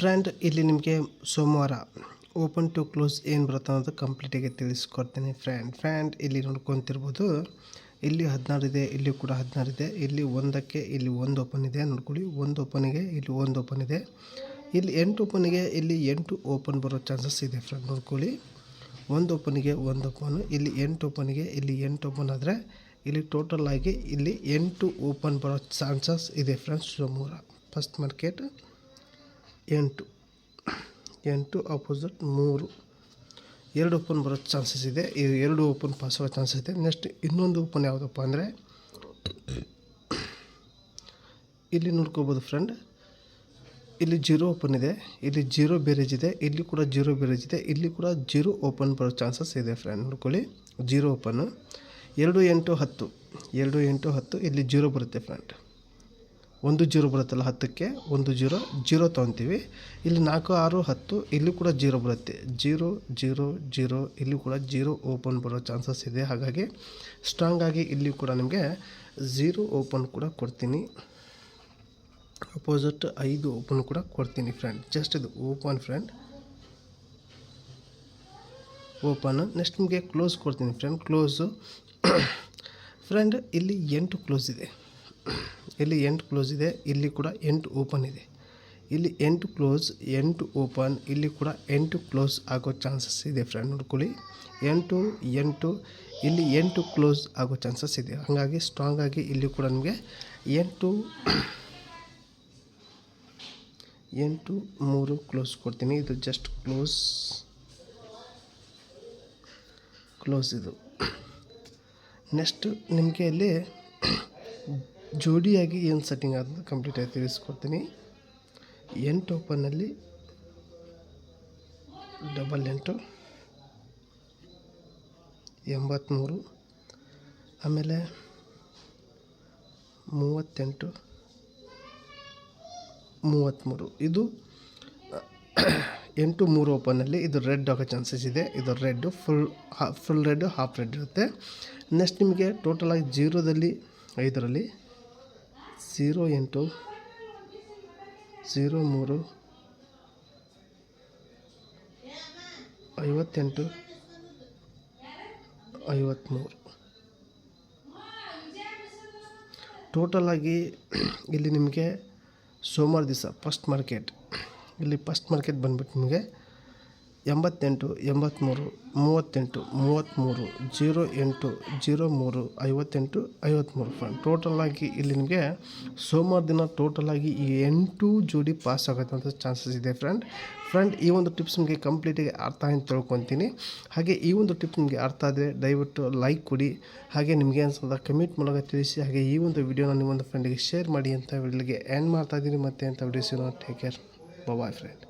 Friend, ಇಲ್ಲಿ ನಿಮಗೆ ಸೋಮವಾರ ಓಪನ್ ಟು ಕ್ಲೋಸ್ ಏನು ಬರುತ್ತೆ ಅನ್ನೋದು ಕಂಪ್ಲೀಟಾಗಿ ತಿಳಿಸ್ಕೊಡ್ತೀನಿ ಫ್ರೆಂಡ್. ಫ್ರೆಂಡ್, ಇಲ್ಲಿ ನೋಡ್ಕೊತಿರ್ಬೋದು ಇಲ್ಲಿ ಹದಿನಾರು ಇದೆ, ಇಲ್ಲಿ ಕೂಡ ಹದಿನಾರು ಇದೆ. ಇಲ್ಲಿ ಒಂದಕ್ಕೆ ಇಲ್ಲಿ ಒಂದು ಓಪನ್ ಇದೆ, ನೋಡ್ಕೊಳ್ಳಿ. ಒಂದು ಓಪನಿಗೆ ಇಲ್ಲಿ ಒಂದು ಓಪನ್ ಇದೆ. ಇಲ್ಲಿ ಎಂಟು ಓಪನಿಗೆ ಇಲ್ಲಿ ಎಂಟು ಓಪನ್ ಬರೋ ಚಾನ್ಸಸ್ ಇದೆ ಫ್ರೆಂಡ್, ನೋಡ್ಕೊಳ್ಳಿ. ಒಂದು ಓಪನಿಗೆ ಒಂದು ಓಪನ್ ಇಲ್ಲಿ ಎಂಟು ಓಪನಿಗೆ ಇಲ್ಲಿ ಎಂಟು ಓಪನ್ ಆದರೆ ಇಲ್ಲಿ ಟೋಟಲ್ ಆಗಿ ಇಲ್ಲಿ ಎಂಟು ಓಪನ್ ಬರೋ ಚಾನ್ಸಸ್ ಇದೆ ಫ್ರೆಂಡ್ಸ್ ಸೋಮವಾರ. ಫಸ್ಟ್ ಮಾರ್ಕೆಟ್ ಎಂಟು. ಎಂಟು ಅಪೋಸಿಟ್ ಮೂರು. ಎರಡು ಓಪನ್ ಬರೋ ಚಾನ್ಸಸ್ ಇದೆ. ಈ ಎರಡು ಓಪನ್ ಪಾಸ್ ಆಗೋ ಚಾನ್ಸಸ್ ಇದೆ. ನೆಕ್ಸ್ಟ್ ಇನ್ನೊಂದು ಓಪನ್ ಯಾವುದಪ್ಪ ಅಂದರೆ, ಇಲ್ಲಿ ನೋಡ್ಕೋಬೋದು ಫ್ರೆಂಡ್ ಇಲ್ಲಿ ಜೀರೋ ಓಪನ್ ಇದೆ. ಇಲ್ಲಿ ಜೀರೋ ಬೇರೇಜ್ ಇದೆ. ಇಲ್ಲಿ ಕೂಡ ಜೀರೋ ಬೇರೇಜ್ ಇದೆ. ಇಲ್ಲಿ ಕೂಡ ಜೀರೋ ಓಪನ್ ಬರೋ ಚಾನ್ಸಸ್ ಇದೆ ಫ್ರೆಂಡ್ ನೋಡ್ಕೊಳ್ಳಿ. ಜೀರೋ ಓಪನ್ನು ಎರಡು ಎಂಟು ಹತ್ತು. ಎರಡು ಎಂಟು ಹತ್ತು, ಇಲ್ಲಿ ಜೀರೋ ಬರುತ್ತೆ ಫ್ರೆಂಡ್ ಒಂದು ಜೀರೋ ಬರುತ್ತಲ್ಲ ಹತ್ತಕ್ಕೆ, ಒಂದು ಜೀರೋ ಜೀರೋ ತೊಗೊತೀವಿ ಇಲ್ಲಿ ನಾಲ್ಕು, ಆರು, ಹತ್ತು, ಇಲ್ಲಿ ಕೂಡ ಜೀರೋ ಬರುತ್ತೆ. ಜೀರೋ ಜೀರೋ ಜೀರೋ, ಇಲ್ಲಿ ಕೂಡ ಜೀರೋ ಓಪನ್ ಬರೋ ಚಾನ್ಸಸ್ ಇದೆ. ಹಾಗಾಗಿ ಸ್ಟ್ರಾಂಗ್ ಆಗಿ ಇಲ್ಲಿ ಕೂಡ ನಿಮಗೆ ಝೀರೋ ಓಪನ್ ಕೂಡ ಕೊಡ್ತೀನಿ. ಅಪೋಸಿಟ್ ಐದು ಓಪನ್ ಕೂಡ ಕೊಡ್ತೀನಿ ಫ್ರೆಂಡ್ ಜಸ್ಟ್ ಇದು ಓಪನ್ ಫ್ರೆಂಡ್ ಓಪನ್ ನೆಕ್ಸ್ಟ್ ನಿಮಗೆ ಕ್ಲೋಸ್ ಕೊಡ್ತೀನಿ ಫ್ರೆಂಡ್ ಕ್ಲೋಸು ಫ್ರೆಂಡ್ ಇಲ್ಲಿ ಎಂಟು ಕ್ಲೋಸ್ ಇದೆ. ಇಲ್ಲಿ ಎಂಟು ಕ್ಲೋಸ್ ಇದೆ, ಇಲ್ಲಿ ಕೂಡ ಎಂಟು ಓಪನ್ ಇದೆ. ಇಲ್ಲಿ ಎಂಟು ಕ್ಲೋಸ್ ಎಂಟು ಓಪನ್ ಇಲ್ಲಿ ಕೂಡ ಎಂಟು ಕ್ಲೋಸ್ ಆಗೋ ಚಾನ್ಸಸ್ ಇದೆ ಫ್ರೆಂಡ್ ನೋಡ್ಕೊಳ್ಳಿ. ಎಂಟು ಎಂಟು, ಇಲ್ಲಿ ಎಂಟು ಕ್ಲೋಸ್ ಆಗೋ ಚಾನ್ಸಸ್ ಇದೆ. ಹಾಗಾಗಿ ಸ್ಟ್ರಾಂಗ್ ಆಗಿ ಇಲ್ಲಿ ಕೂಡ ನಿಮಗೆ ಎಂಟು ಎಂಟು, ಮೂರು ಕ್ಲೋಸ್ ಕೊಡ್ತೀನಿ. ಇದು ಜಸ್ಟ್ ಕ್ಲೋಸ್ ಕ್ಲೋಸ್ ಇದು. ನೆಕ್ಸ್ಟ್ ನಿಮಗೆ ಇಲ್ಲಿ ಜೋಡಿಯಾಗಿ ಏನು ಸೆಟ್ಟಿಂಗ್ ಆದ ಕಂಪ್ಲೀಟಾಗಿ ತಿಳಿಸ್ಕೊಡ್ತೀನಿ. ಎಂಟು ಓಪನ್ನಲ್ಲಿ ಡಬಲ್ ಎಂಟು ಎಂಬತ್ತ್ಮೂರು ಆಮೇಲೆ ಮೂವತ್ತೆಂಟು ಮೂವತ್ತ್ಮೂರು ಇದು ಎಂಟು ಮೂರು ಓಪನಲ್ಲಿ ಇದು ರೆಡ್ ಆಗೋ ಚಾನ್ಸಸ್ ಇದೆ. ಇದು red full full red half red ಇರುತ್ತೆ. ನೆಕ್ಸ್ಟ್ ನಿಮಗೆ ಟೋಟಲಾಗಿ ಜೀರೋದಲ್ಲಿ ಐದರಲ್ಲಿ ಝೀರೋ ಎಂಟು ಝೀರೋ ಮೂರು ಐವತ್ತೆಂಟು ಐವತ್ತ್ಮೂರು ಟೋಟಲಾಗಿ ಇಲ್ಲಿ ನಿಮಗೆ ಸೋಮವಾರ ದಿವಸ ಫಸ್ಟ್ ಮಾರ್ಕೆಟ್ ಇಲ್ಲಿ ಫಸ್ಟ್ ಮಾರ್ಕೆಟ್ ಬಂದ್ಬಿಟ್ಟು ನಿಮಗೆ ಎಂಬತ್ತೆಂಟು ಎಂಬತ್ತ್ಮೂರು ಮೂವತ್ತೆಂಟು ಮೂವತ್ತ್ಮೂರು ಜೀರೋ ಎಂಟು, ಜೀರೋ ಮೂರು, ಐವತ್ತೆಂಟು ಐವತ್ತ್ಮೂರು ಫ್ರೆಂಡ್ ಟೋಟಲಾಗಿ ಇಲ್ಲಿ ನಿಮಗೆ ಸೋಮವಾರ ದಿನ ಟೋಟಲಾಗಿ ಈ ಎಂಟು ಜೋಡಿ ಪಾಸ್ ಆಗೋದಂಥ ಚಾನ್ಸಸ್ ಇದೆ ಫ್ರೆಂಡ್ ಫ್ರೆಂಡ್ ಈ ಒಂದು ಟಿಪ್ಸ್ ನಿಮಗೆ ಕಂಪ್ಲೀಟಾಗಿ ಅರ್ಥ ಅಂತ ತಿಳ್ಕೊತೀನಿ. ಹಾಗೆ ಈ ಒಂದು ಟಿಪ್ಸ್ ನಿಮಗೆ ಅರ್ಥ ಆದರೆ ದಯವಿಟ್ಟು ಲೈಕ್ ಕೊಡಿ. ಹಾಗೆ ನಿಮಗೆ ಅನ್ಸೋದ ಕಮೆಂಟ್ ಮೂಲಕ ತಿಳಿಸಿ. ಹಾಗೆ ಈ ಒಂದು ವಿಡಿಯೋನ ನಿಮ್ಮೊಂದು ಫ್ರೆಂಡಿಗೆ ಶೇರ್ ಮಾಡಿ ಅಂತ ವಿಡಿಯೋಗೆ ಎಂಡ್ ಮಾಡ್ತಾ ಇದ್ದೀನಿ. ಮತ್ತೆ ಅಂತ ವಿಡಿಯೋಸಿನ ಟೇಕ್ ಕೇರ್ ಬಾಯ್ ಫ್ರೆಂಡ್